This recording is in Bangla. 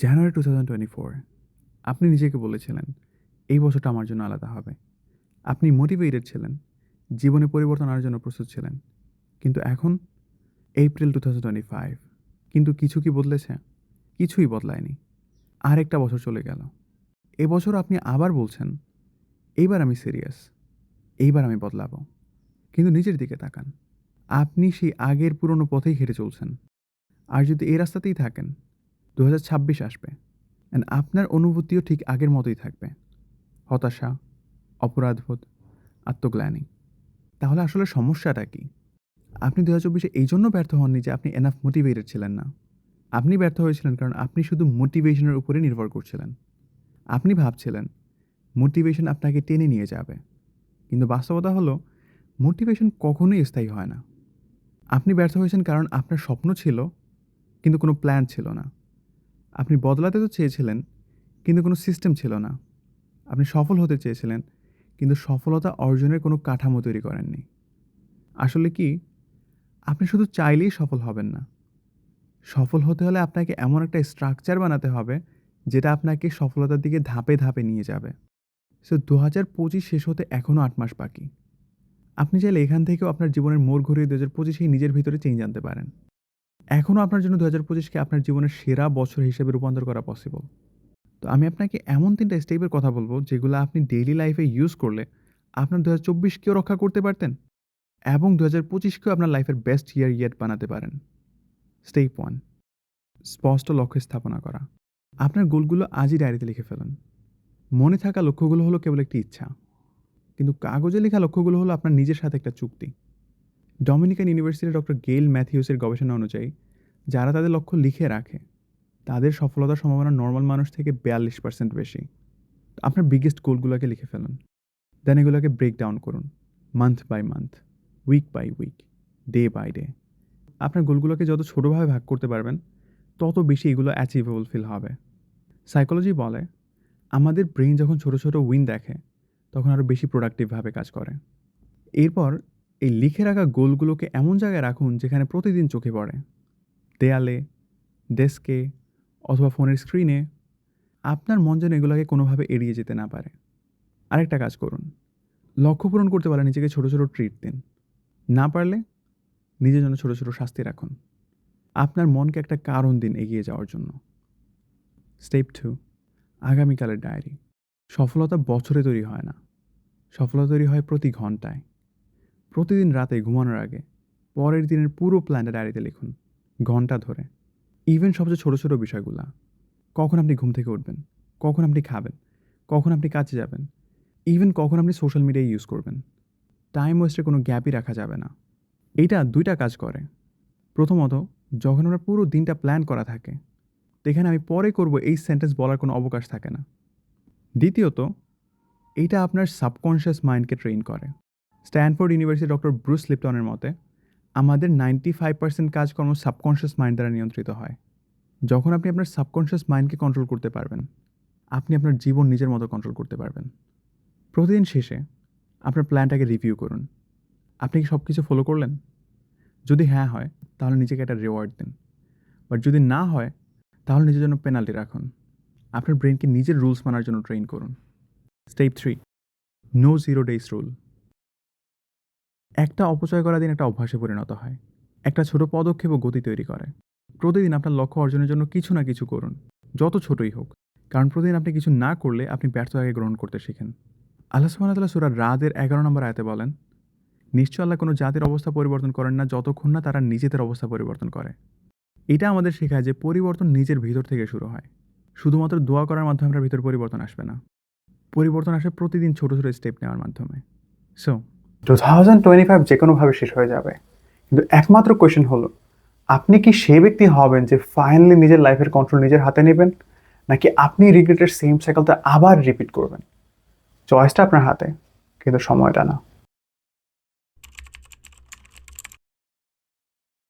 January two thousand twenty four আপনি নিজেকে বলেছিলেন, এই বছরটা আমার জন্য আলাদা হবে। আপনি মোটিভেটেড ছিলেন, জীবনে পরিবর্তন আনার জন্য প্রস্তুত ছিলেন। কিন্তু এখন April two thousand twenty five কিন্তু কিছু কি বদলেছে? কিছুই বদলায়নি। আরেকটা বছর চলে গেল। এবছর আপনি আবার বলছেন, এইবার আমি সিরিয়াস এইবার আমি বদলাবো। কিন্তু নিজের দিকে তাকান। আপনি সেই আগের পুরনো পথেই হেঁটে চলছেন। আর যদি এই রাস্তাতেই থাকেন দু হাজার ছাব্বিশ আসবে। অ্যান্ড আপনার অনুভূতিও ঠিক আগের মতোই থাকবে। হতাশা, অপরাধবোধ, আত্মগ্লানি। তাহলে আসলে সমস্যাটা কি? আপনি দু হাজার এই জন্য ব্যর্থ হননি যে আপনি এনাফ মোটিভেটেড ছিলেন না। আপনি ব্যর্থ হয়েছিলেন কারণ আপনি শুধু মোটিভেশনের উপরে নির্ভর করছিলেন। আপনি ভাবছিলেন মোটিভেশন আপনাকে টেনে নিয়ে যাবে। কিন্তু বাস্তবতা হলো মোটিভেশন কখনোই স্থায়ী হয় না। আপনি ব্যর্থ হয়েছেন কারণ আপনার স্বপ্ন ছিল, কিন্তু কোনো প্ল্যান ছিল না। আপনি বদলাতে তো চেয়েছিলেন, কিন্তু কোনো সিস্টেম ছিল না। আপনি সফল হতে চেয়েছিলেন, কিন্তু সফলতা অর্জনের কোনো কাঠামো তৈরি করেননি। আসলে কি, আপনি শুধু চাইলেই সফল হবেন না। সফল হতে হলে আপনাকে এমন একটা স্ট্রাকচার বানাতে হবে, যেটা আপনাকে সফলতার দিকে ধাপে ধাপে নিয়ে যাবে। সো দু হাজার পঁচিশ শেষ হতে এখনও আট মাস বাকি। আপনি চাইলে এখান থেকেও আপনার জীবনের মোড় ঘুরিয়ে দু হাজার পঁচিশেই নিজের ভিতরে চেঞ্জ আনতে পারেন। এখনও আপনার জন্য দু হাজার পঁচিশকে আপনার জীবনের সেরা বছর হিসেবে রূপান্তর করা পসিবল তো আমি আপনাকে এমন তিনটা স্টেপের কথা বলব, যেগুলো আপনি ডেইলি লাইফে ইউজ করলে আপনার দু হাজার চব্বিশকেও রক্ষা করতে পারতেন এবং দু হাজার পঁচিশকেও আপনার লাইফের বেস্ট ইয়ার ইয়ার বানাতে পারেন। স্টেপ ওয়ান স্পষ্ট লক্ষ্য স্থাপনা করা। আপনার গোলগুলো আজই ডায়েরিতে লিখে ফেলুন। মনে থাকা লক্ষ্যগুলো হলো কেবল একটি ইচ্ছা, কিন্তু কাগজে লেখা লক্ষ্যগুলো হলো আপনার নিজের সাথে একটা চুক্তি। ডমিনিকান ইউনিভার্সিটির ডক্টর গেইল ম্যাথিউসের গবেষণা অনুযায়ী, যারা তাদের লক্ষ্য লিখে রাখে, তাদের সফলতার সম্ভাবনা নর্মাল মানুষ থেকে বিয়াল্লিশ পার্সেন্ট বেশি। আপনার বিগেস্ট গোলগুলোকে লিখে ফেলুন। দেন এগুলোকে ব্রেক ডাউন করুন month by month week by week day by day আপনার গোলগুলোকে যত ছোটোভাবে ভাগ করতে পারবেন, তত বেশি এগুলো অ্যাচিভেবল ফিল হবে। সাইকোলজি বলে, আমাদের ব্রেন যখন ছোট ছোট উইন দেখে, তখন আরও বেশি প্রোডাক্টিভভাবে কাজ করে। এরপর এই লিখে রাখা গোলগুলোকে এমন জায়গায় রাখুন যেখানে প্রতিদিন চোখে পড়ে। দেয়ালে, ডেস্কে অথবা ফোনের স্ক্রিনে আপনার মন যেন এগুলোকে কোনোভাবে এড়িয়ে যেতে না পারে। আরেকটা কাজ করুন। লক্ষ্য পূরণ করতে পারলে নিজেকে ছোটো ছোটো ট্রিট দিন। না পারলে নিজের জন্য ছোটো ছোটো শাস্তি রাখুন। আপনার মনকে একটা কারণ দিন এগিয়ে যাওয়ার জন্য। স্টেপ টু, আগামীকালের ডায়েরি। সফলতা বছরে তৈরি হয় না। সফলতা তৈরি হয় প্রতি ঘন্টায়। প্রতিদিন রাতে ঘুমানোর আগে পরের দিনের পুরো প্ল্যানটা ডায়েরিতে লিখুন, ঘণ্টা ধরে। ইভেন সবচেয়ে ছোটো ছোটো বিষয়গুলা। কখন আপনি ঘুম থেকে উঠবেন? কখন আপনি খাবেন? কখন আপনি কাজে যাবেন? ইভেন কখন আপনি সোশ্যাল মিডিয়া ইউজ করবেন? টাইম ওয়েস্টে কোনো গ্যাপই রাখা যাবে না। এইটা দুইটা কাজ করে। প্রথমত, যখন আমরা পুরো দিনটা প্ল্যান করা থাকে এখানে আমি পরে করব এই সেন্টেন্স বলার কোনো অবকাশ থাকে না। দ্বিতীয়ত, এটা আপনার সাবকনশিয়াস মাইন্ডকে ট্রেন করে। স্ট্যানফোর্ড ইউনিভার্সিটি ডক্টর ব্রুস লিপটনের মতে, আমাদের নাইনটি ফাইভ পার্সেন্ট কাজকর্ম সাবকনশিয়াস মাইন্ড দ্বারা নিয়ন্ত্রিত হয়। যখন আপনি আপনার সাবকনশিয়াস মাইন্ডকে কন্ট্রোল করতে পারবেন, আপনি আপনার জীবন নিজের মতো কন্ট্রোল করতে পারবেন। প্রতিদিন শেষে আপনার প্ল্যানটাকে রিভিউ করুন। আপনি কি সব কিছু ফলো করলেন? যদি হ্যাঁ হয়, তাহলে নিজেকে একটা রিওয়ার্ড দিন। বাট যদি না হয়, তাহলে নিজের জন্য পেনাল্টি রাখুন। আপনার ব্রেনকে নিজের রুলস মানার জন্য ট্রেন করুন। Step three no zero days rule একটা অপচয় করা দিন একটা অভ্যাসে পরিণত হয়। একটা ছোট পদক্ষেপ ও গতি তৈরি করে। প্রতিদিন আপনার লক্ষ্য অর্জনের জন্য কিছু না কিছু করুন, যত ছোটই হোক। কারণ প্রতিদিন আপনি কিছু না করলে আপনি ব্যর্থতাকে গ্রহণ করতে শিখেন। আল্লাহ সুবাহতাল্লাহ সুরার রাদের এগারো নম্বর আয়তে বলেন, নিশ্চয় আল্লাহ কোনো জাতির অবস্থা পরিবর্তন করেন না, যতক্ষণ না তারা নিজেদের অবস্থা পরিবর্তন করে। এটা আমাদের শেখায় যে পরিবর্তন নিজের ভিতর থেকে শুরু হয়। শুধুমাত্র দোয়া করার মাধ্যমে আপনার ভিতর পরিবর্তন আসবে না। পরিবর্তন আসে প্রতিদিন ছোটো ছোটো স্টেপ নেওয়ার মাধ্যমে। So two thousand twenty five যে কোনোভাবে শেষ হয়ে যাবে। কিন্তু একমাত্র কোয়েশ্চেন হলো, আপনি কি সেই ব্যক্তি হবেন যে ফাইনালি নিজের লাইফের কন্ট্রোল নিজের হাতে নেবেন, নাকি আপনি রিগ্রেটের সেম সাইকেলটা আবার রিপিট করবেন? চয়েসটা আপনার হাতে, কিন্তু সময়টা না।